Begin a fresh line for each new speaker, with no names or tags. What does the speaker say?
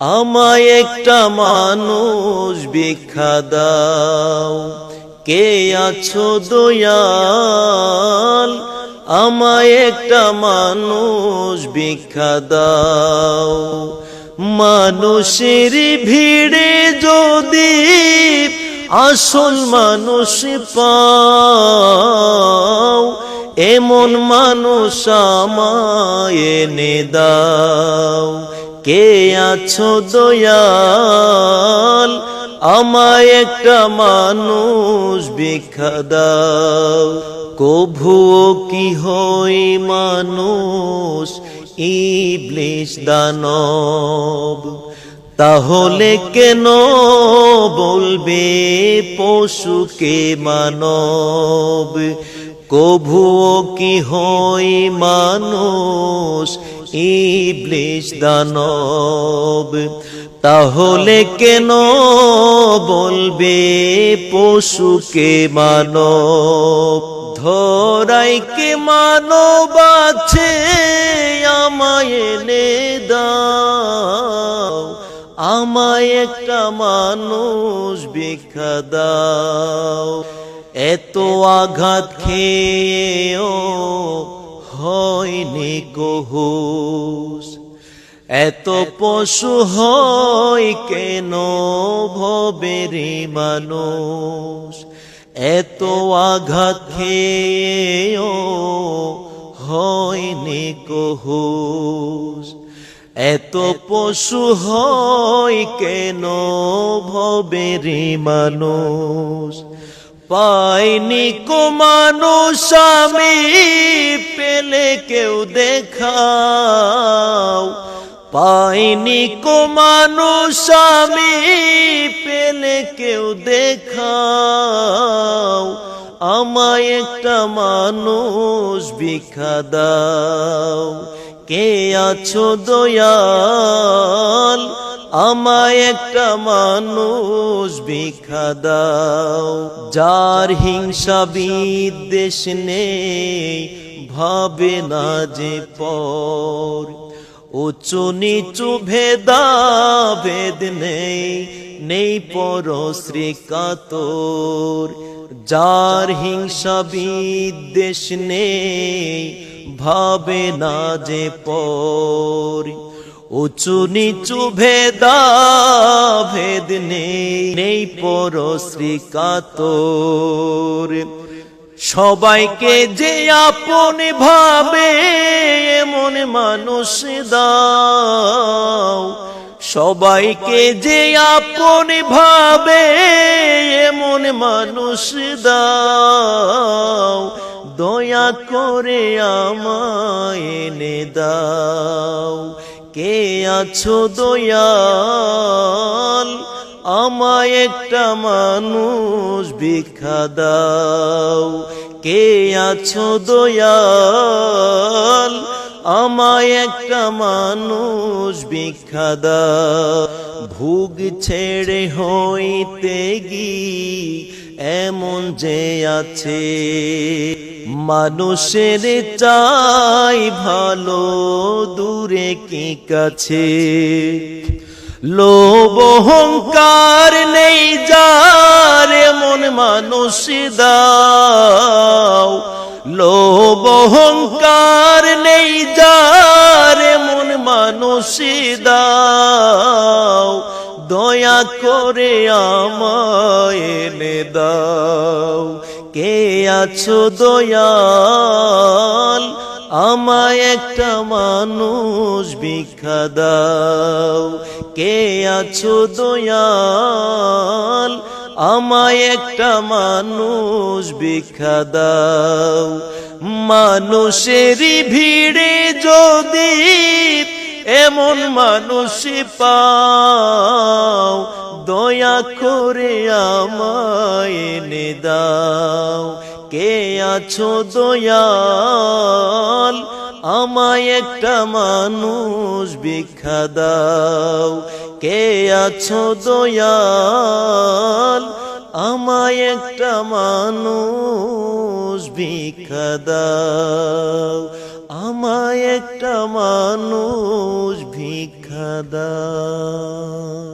আমায় একটা মানুষ ভিক্ষা দাও। কে আছো দয়াল? আমায় একটা মানুষ ভিক্ষা দাও। মানুষের ভিড়ে যদি আসল মানুষ পাও, এমন মানুষ আমায় এনে দাও। কে আছো দয়াল? আমায় একটা মানুষ ভিক্ষা কভুও কি হই মানুষ? ইবলিশ দানব। তাহলে কেন বলবে পশুকে মানব? কভুও কি হই মানুষ? ইবলিশ দানব, তাহলে কেন বলবে পশুকে মানব? ধরাইকে মানব আছে আমায় এনে দাও। আমায় একটা মানুষ ভিক্ষা দাও। এত আঘাত খেয়েও হয়নি কহুস। এত পশু হয় কেন ভবেরি মানুষ? এত আঘাত খেয়েও হয়নি কহুস। এত পশু হয় কেন ভবেরি মানুষ? পাইনি কো আমি, পেলে কেউ দেখাও। পাইনি কো আমি, পেলে কেউ দেখাও। আমায় একটা মানুষ ভিক্ষা দাও। কে আছো দয়াল? আমায় একটা মানুষ ভিক্ষা দাও, যার হিংসা বিদ্বেষ নেই, ভাবে না যে পর। উঁচু নিচু ভেদা ভেদ নেই নেই পর শ্রীকাতর। যার হিংসা বিদ্বেষ নেই, ভাবে না যে পর। উঁচু নিচু ভেদা ভেদ নেই নেই পর শ্রীকাতর সবাইকে যে আপন ভাবে, এমন মানুষ দাও। সবাইকে যে আপন ভাবে, এমন মানুষ দাও। দয়া করে আমায় এনে দাও। কে আছো দয়াল? আমায় একটা মানুষ ভিক্ষা দাও। কে আছো দয়াল? আমায় একটা মানুষ ভিক্ষা দাও। ভুগ ছেড়ে হইতে গি এমন যে আছে, মানুষের চাই ভালো, দূরে কি কাছে? লোভ নেই যার, এমন মানুষ দাও। লোভ অহংকার নেই যার, এমন মানুষ দাও। দয়া করে আমায় এনে দাও। কে আছো দয়াল? আমায় একটা মানুষ ভিক্ষা দাও। কে আছো দয়াল? আমায় একটা মানুষ ভিক্ষা দাও। মানুষেরই ভিড়ে যদি এমন মানুষ পাও, দয়া করে আমায় এনে দাও। কে আছো দয়াল? আমায় একটা মানুষ ভিক্ষা দাও। কে আছো দয়াল? আমায় একটা মানুষ ভিক্ষা দাও আমায় একটা মানুষ ভিক্ষা দাও।